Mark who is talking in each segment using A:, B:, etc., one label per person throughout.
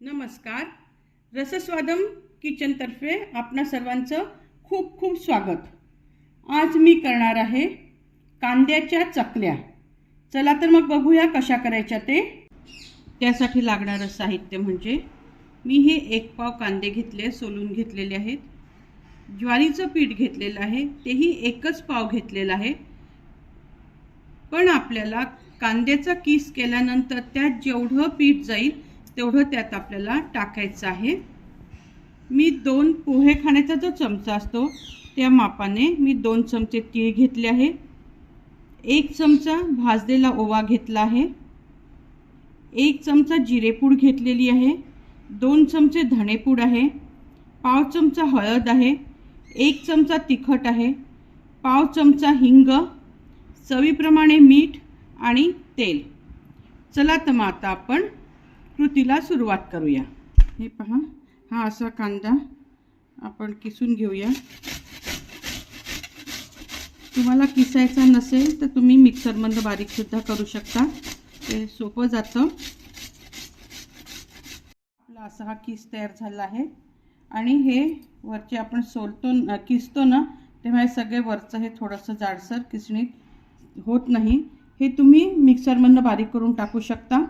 A: नमस्कार. रसस्वादम किचनतर्फे आपणा सर्वांचं खूप खूप स्वागत. आज मी करणार आहे कांद्याच्या चकल्या. चला तर मग बघूया कशा करायच्या ते. त्यासाठी लागणारं साहित्य म्हणजे मी हे एक पाव कांदे घेतले सोलून घेतलेले आहेत. ज्वारीचं पीठ घेतलेलं आहे तेही एकच पाव घेतलेलं आहे. पण आपल्याला कांद्याचा किस केल्यानंतर त्यात जेवढं पीठ जाईल तेवढं त्यात आपल्याला टाकायचं आहे. मी दोन पोहे खाण्याचा जो चमचा असतो त्या मापाने मी दोन चमचे तीळ घेतले आहे. एक चमचा भाजलेला ओवा घेतला आहे. एक चमचा जिरेपूड घेतलेली आहे. दोन चमचे धणेपूड आहे. पाव चमचा हळद आहे. एक चमचा तिखट आहे. पाव चमचा हिंग. चवीप्रमाणे मीठ आणि तेल. चला तर मग आता आपण कृतीला सुरुवात करूया. हे पहा हा असा कांदा आपण किसून घेऊया. तुम्हाला किसायचा नसेल तर तुम्ही मिक्सरमधनं बारीकसुद्धा करू शकता. ते सोपं जातं. आपला असा हा किस तयार झाला आहे. आणि हे वरचे आपण सोलतो किसतो ना तेव्हा हे सगळे वरचं हे थोडंसं जाडसर किसणीत होत नाही. हे तुम्ही मिक्सरमधनं बारीक करून टाकू शकता.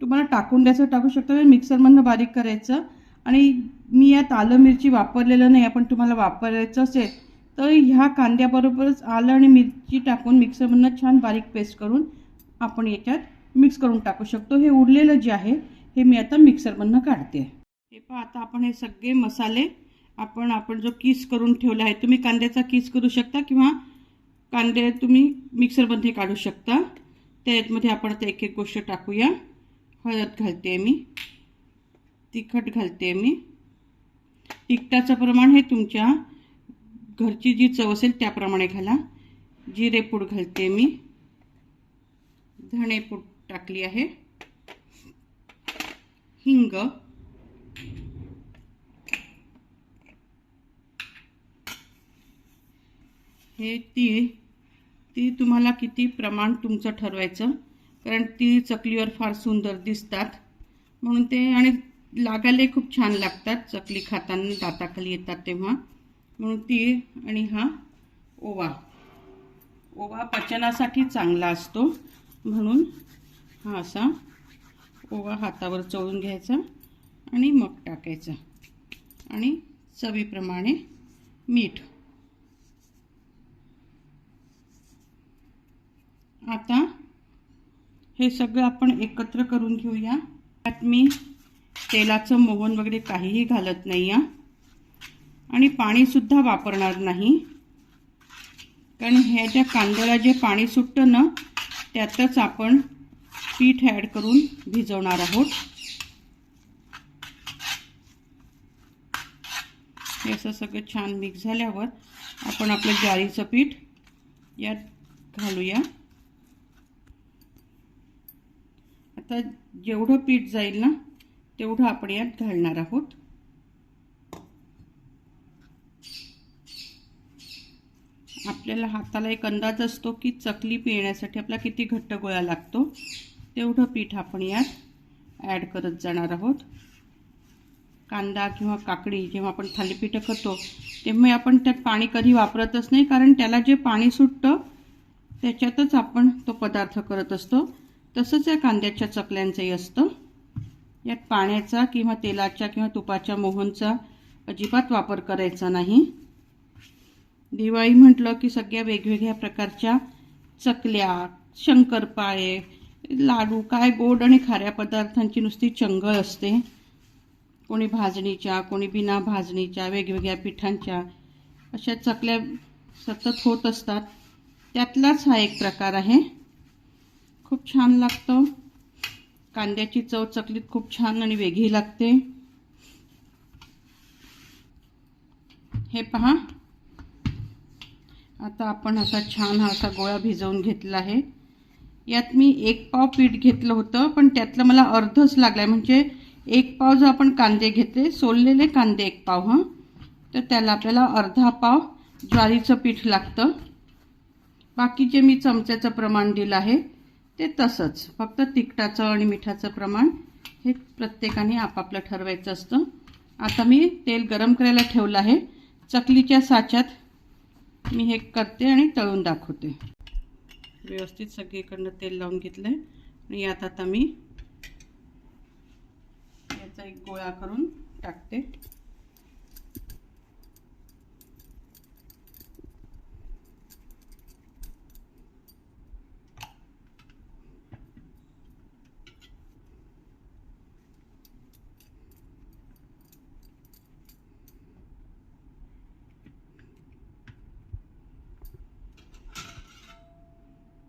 A: तुम्हाला टाकून द्यायचं टाकू शकता. तर मिक्सरमधनं बारीक करायचं. आणि मी यात आलं मिरची वापरलेलं नाही आपण तुम्हाला वापरायचं असेल तर ह्या कांद्याबरोबरच आलं आणि मिरची टाकून मिक्सरमधनं छान बारीक पेस्ट करून आपण याच्यात मिक्स करून टाकू शकतो. हे उरलेलं जे आहे हे मी आता मिक्सरमधनं काढते. हे पहा आता आपण हे सगळे मसाले आपण आपण जो किस करून ठेवला आहे तुम्ही कांद्याचा किस करू शकता किंवा कांदे तुम्ही मिक्सरमध्ये काढू शकता. त्यामध्ये आपण आता एक एक गोष्ट टाकूया. हळद घालते मी. तिखट घालते मी. तिखटाचं प्रमाण हे तुमच्या घरची जी चव असेल त्याप्रमाणे घाला. जिरेपूड घालते मी. धणेपूड टाकली आहे. हिंग. हे तीळ ती तुम्हाला किती प्रमाण तुमचं ठरवायचं? कारण ती चकलीवर फार सुंदर दिसतात. म्हणून ते आणि लागायला खूप छान लागतात. चकली खाताना दाताखाली येतात तेव्हा. म्हणून ती आणि हा ओवा. ओवा पचनासाठी चांगला असतो. म्हणून हा असा ओवा हातावर चोळून घ्यायचा आणि मग टाकायचा. आणि चवीप्रमाणे मीठ. आता हे सगळं आपण एकत्र करून घेऊया. त्यात मी तेलाचं मोहन वगैरे काहीही घालत नाही या आणि पाणीसुद्धा वापरणार नाही. कारण ह्याच्या कांद्याला जे पाणी सुटतं ना त्यातच आपण पीठ ॲड करून भिजवणार आहोत. हे असं सगळं छान मिक्स झाल्यावर आपण आपलं ज्वारीचं पीठ यात घालूया. आता जेवढं पीठ जाईल ना तेवढं आपण यात घालणार आहोत. आपल्याला हाताला एक अंदाज असतो की चकली पिळण्यासाठी आपला किती घट्ट गोळा लागतो. तेवढं पीठ आपण यात ॲड करत जाणार आहोत. कांदा किंवा काकडी जेव्हा आपण थालीपीठं करतो तेव्हा आपण त्यात पाणी कधी वापरतच नाही कारण त्याला जे पाणी सुटतं त्याच्यातच आपण तो पदार्थ करत असतो. तसंच या कांद्याच्या चकल्यांचंही असतं. यात पाण्याचा किंवा तेलाच्या किंवा तुपाच्या मोहनचा अजिबात वापर करायचा नाही. दिवाळी म्हटलं की सगळ्या वेगवेगळ्या प्रकारच्या चकल्या शंकरपाळे लाडू काय गोड आणि खाऱ्या पदार्थांची नुसती चंगळ असते. कोणी भाजणीच्या कोणी बिना भाजणीच्या वेगवेगळ्या पिठांच्या अशा चकल्या सतत होत असतात. त्यातलाच हा एक प्रकार आहे. खूप छान लागतं. कांद्याची चव चकलीत खूप छान आणि वेगळी लागते. हे पहा. आता आपण असा छान हा असा गोळा भिजवून घेतला आहे. यात मी एक पाव पीठ घेतलं होतं पण त्यातलं मला अर्धच लागला आहे म्हणजे एक पाव जो आपण कांदे घेतले सोललेले कांदे एक पाव हां. तर त्याला आपल्याला अर्धा पाव ज्वारीचं पीठ लागतं. बाकीचे मी चमच्याचं प्रमाण दिलं आहे ते तसंच. फक्त तिखटाचं आणि मिठाचं प्रमाण हे प्रत्येकाने आपापलं ठरवायचं असतं. आता मी तेल गरम करायला ठेवलं आहे. चकलीच्या साच्यात मी हे करते आणि तळून दाखवते. व्यवस्थित सगळीकडनं तेल लावून घेतलं आहे आणि यात आता मी याचा एक गोळा करून टाकते.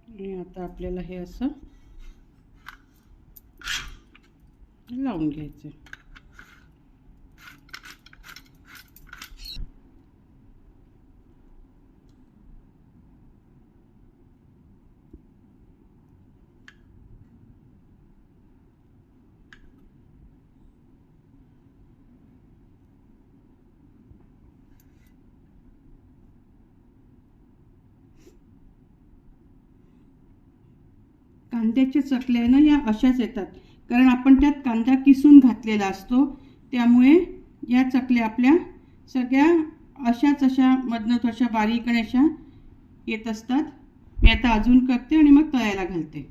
A: आणि आता आपल्याला हे असं लावून घ्यायचं कांद्याच्या चकल्या ना या अशाच येतात. कारण आपण त्यात कांदा किसून घातलेला असतो. त्यामुळे या चकल्या आपल्या सगळ्या अशाच अशा मधनं थोड्याशा बारीक आणि अशा येत असतात. मी आता अजून करते आणि मग तळायला घालते.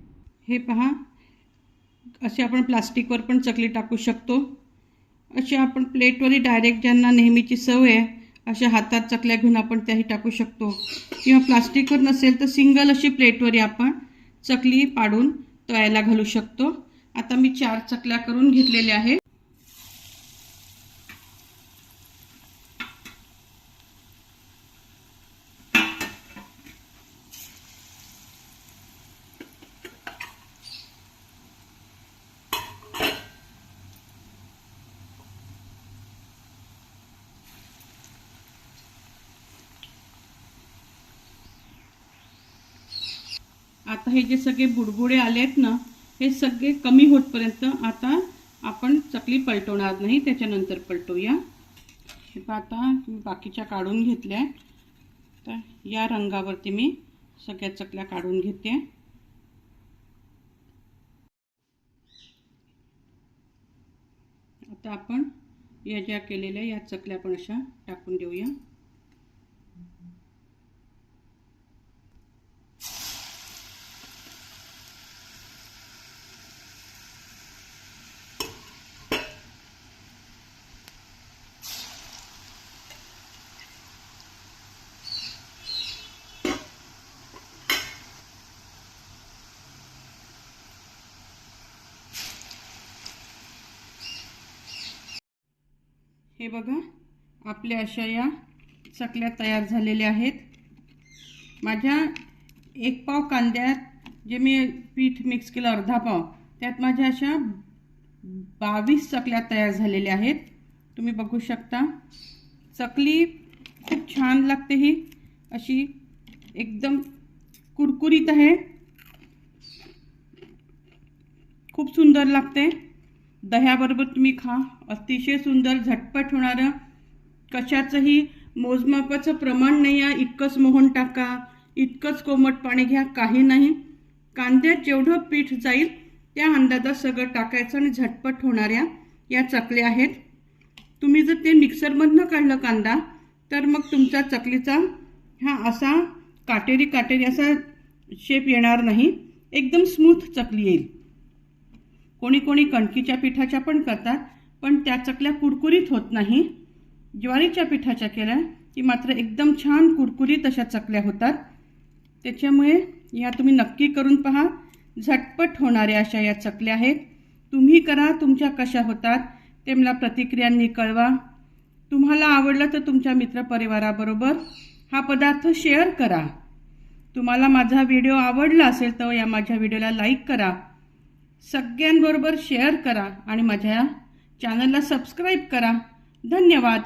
A: हे पहा. असे आपण प्लास्टिकवर पण चकली टाकू शकतो. असे आपण प्लेटवरही डायरेक्ट ज्यांना नेहमीची सवय आहे अशा हातात चकल्या घेऊन आपण त्याही टाकू शकतो. किंवा प्लास्टिकवर नसेल तर सिंगल अशी प्लेटवरही आपण चकली पाडून तळायला घालू शकतो. आता मी चार चकल्या करून घेतलेल्या आहेत. आता हे जे सगळे बुडबुडे आले आहेत ना हे सगळे कमी होतपर्यंत आता आपण चकली पलटवणार नाही त्याच्यानंतर पलटवूया हे पहा आता बाकीच्या काढून घेतल्या. तर या रंगावरती मी सगळ्या चकल्या काढून घेते. आता आपण या ज्या केलेल्या या चकल्या आपण अशा टाकून देऊया. हे बघा आपल्या अशा या चकल्या तयार झालेल्या आहेत. माझ्या एक पाव कांद्यात जे मी पीठ मिक्स केलं अर्धा पाव त्यात माझ्या अशा बावीस चकल्या तयार झालेल्या आहेत. तुम्ही बघू शकता. चकली खूप छान लागते ही. अशी एकदम कुरकुरीत आहे. खूप सुंदर लागते. दह्याबरोबर तुम्ही खा. अतिशय सुंदर झटपट होणारं. कशाचंही मोजमापाचं प्रमाण नाही आहे. इतकंच मोहन टाका. इतकंच कोमट पाणी घ्या. काही नाही. कांद्यात जेवढं पीठ जाईल त्या अंदाजात सगळं टाकायचं आणि झटपट होणाऱ्या या चकल्या आहेत. तुम्ही जर ते मिक्सरमधनं काढलं कांदा तर मग तुमचा चकलीचा हा असा काटेरी काटेरी असा शेप येणार नाही. एकदम स्मूथ चकली येईल. कोणी कोणी कणकीच्या पिठाच्या पण करतात पण त्या चकल्या कुरकुरीत होत नाही. ज्वारीच्या पिठाच्या केल्या की मात्र एकदम छान कुरकुरीत अशा चकल्या होतात. त्याच्यामुळे या तुम्ही नक्की करून पहा. झटपट होणाऱ्या अशा या चकल्या आहेत. तुम्ही करा तुमच्या कशा होतात ते मला प्रतिक्रियांनी कळवा. तुम्हाला आवडलं तर तुमच्या मित्रपरिवाराबरोबर हा पदार्थ शेअर करा. तुम्हाला माझा व्हिडिओ आवडला असेल तर या माझ्या व्हिडिओला लाईक करा. सगळ्यांबरोबर शेअर करा आणि माझ्या चॅनलला सबस्क्राईब करा. धन्यवाद.